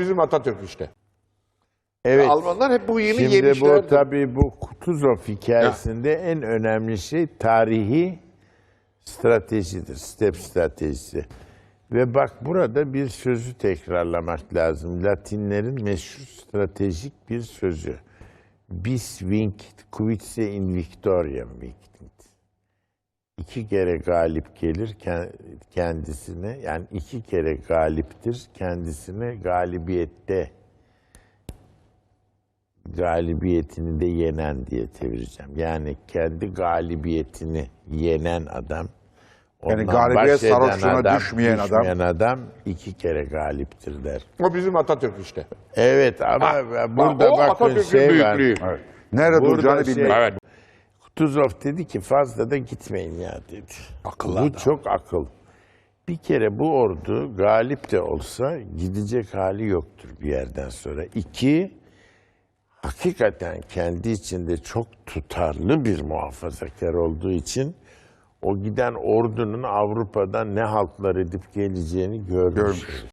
bizim Atatürk işte. Evet. Almanlar hep bu yeni Şimdi bu yemişlerdi. tabii bu Kutuzov hikayesinde en önemli şey tarihi stratejidir. Step stratejisi. Ve bak burada bir sözü tekrarlamak lazım. Latinlerin meşhur stratejik bir sözü. Bis vinct quidse in victoriam victit. İki kere galip gelir ke- kendisine, yani iki kere galiptir kendisine galibiyette galibiyetini de yenen diye çevireceğim. Yani kendi galibiyetini yenen adam, Yani galibiyet baş eden sarhoşluğuna düşmeyen adam. adam iki kere galiptir der. O bizim Atatürk işte. Evet ama burada o bakın Atatürk'ün şey var. büyüklüğü. Evet. Nerede Burada duracağını şey- bilmek. Evet. Kutuzov dedi ki fazla da gitmeyin ya dedi. Akıllı bu adam. çok akıl. Bir kere bu ordu galip de olsa gidecek hali yoktur bir yerden sonra. İki, hakikaten kendi içinde çok tutarlı bir muhafazakar olduğu için o giden ordunun Avrupa'dan ne haltlar edip geleceğini görmüş. Görmüş.